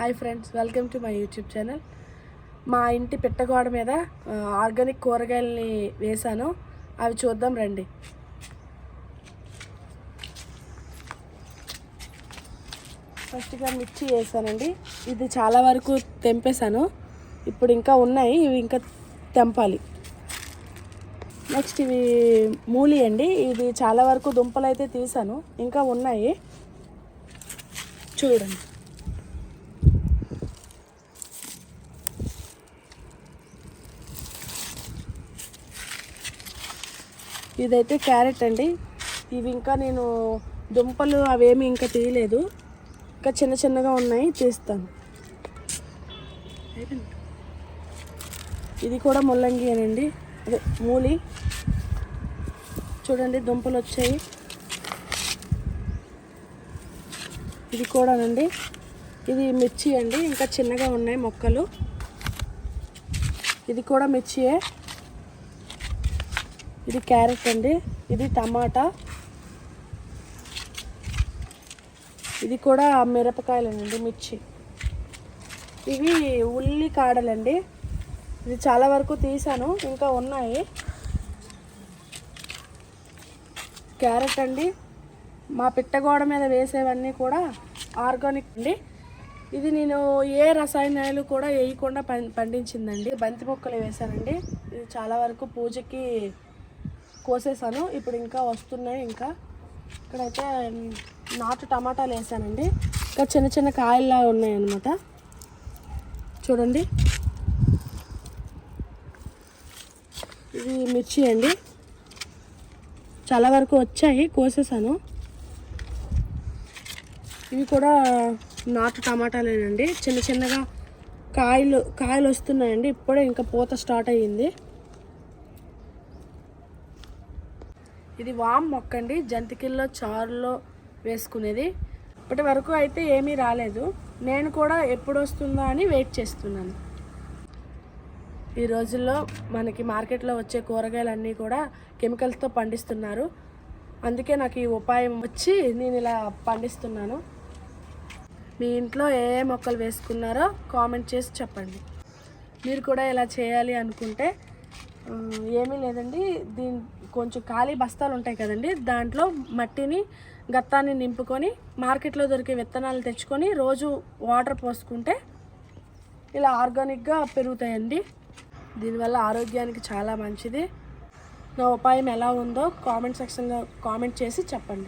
Hi friends welcome to my YouTube channel. మా ఇంటి పెట్టగోడ మీద ఆర్గానిక్ కూరగాయలని వేశాను. అవి చూద్దాం రండి. ఫస్ట్గా మిర్చి వేసానండి. ఇది చాలా వరకు తెంపేశాను. ఇప్పుడు ఇంకా ఉన్నాయి ఇవి ఇంకా తెంపాలి. నెక్స్ట్ ఇవి మూలి అండి. ఇది చాలా వరకు దుంపలు అయితే తీసాను. ఇంకా ఉన్నాయి. చూడండి. ఇదైతే క్యారెట్ అండి. ఇవి ఇంకా నేను దుంపలు అవేమి ఇంకా తీయలేదు. ఇంకా చిన్న చిన్నగా ఉన్నాయి తీస్తాను. ఇది కూడా ముల్లంగి అనండి. అదే మూలి. చూడండి దుంపలు వచ్చాయి. ఇది కూడానండి ఇది మిర్చి అండి ఇంకా చిన్నగా ఉన్నాయి మొక్కలు. ఇది కూడా మిర్చియే. ఇది క్యారెట్ అండి. ఇది టమాటా. ఇది కూడా మిరపకాయలేనండి మిర్చి. ఇవి ఉల్లి కాడలండి. ఇది చాలా వరకు తీసాను ఇంకా ఉన్నాయి. క్యారెట్ అండి. మా పిట్టగోడ మీద వేసేవన్నీ కూడా ఆర్గానిక్ అండి. ఇది నేను ఏ రసాయనాలు కూడా వేయకుండా పండించిందండి. బంతి మొక్కలు వేసానండి ఇది చాలా వరకు పూజకి కోసేసాను. ఇప్పుడు ఇంకా వస్తున్నాయి ఇంకా. ఇక్కడైతే నాటు టమాటాలు వేసానండి. ఇంకా చిన్న చిన్న కాయల్లా ఉన్నాయన్నమాట. చూడండి. ఇది మిర్చి అండి. చాలా వరకు వచ్చాయి కోసేసాను. ఇవి కూడా నాటు టమాటాలేనండి. చిన్న చిన్నగా కాయలు కాయలు వస్తున్నాయండి. ఇప్పుడే ఇంకా పూత స్టార్ట్ అయ్యింది. ఇది వామ్ మొక్క అండి. జంతికల్లో చారులో వేసుకునేది. ఇప్పటి వరకు అయితే ఏమీ రాలేదు. నేను కూడా ఎప్పుడు వస్తుందా అని వెయిట్ చేస్తున్నాను. ఈ రోజుల్లో మనకి మార్కెట్లో వచ్చే కూరగాయలన్నీ కూడా కెమికల్స్తో పండిస్తున్నారు. అందుకే నాకు ఈ ఉపాయం వచ్చి నేను ఇలా పండిస్తున్నాను. మీ ఇంట్లో ఏ ఏ మొక్కలు వేసుకున్నారో కామెంట్ చేసి చెప్పండి. మీరు కూడా ఇలా చేయాలి అనుకుంటే ఏమీ లేదండి. దీని కొంచెం ఖాళీ బస్తాలు ఉంటాయి కదండి. దాంట్లో మట్టిని గత్తాన్ని నింపుకొని మార్కెట్లో దొరికే విత్తనాలు తెచ్చుకొని రోజు వాటర్ పోసుకుంటే ఇలా ఆర్గానిక్గా పెరుగుతాయండి. దీనివల్ల ఆరోగ్యానికి చాలా మంచిది. నా ఉపాయం ఎలా ఉందో కామెంట్ సెక్షన్లో కామెంట్ చేసి చెప్పండి.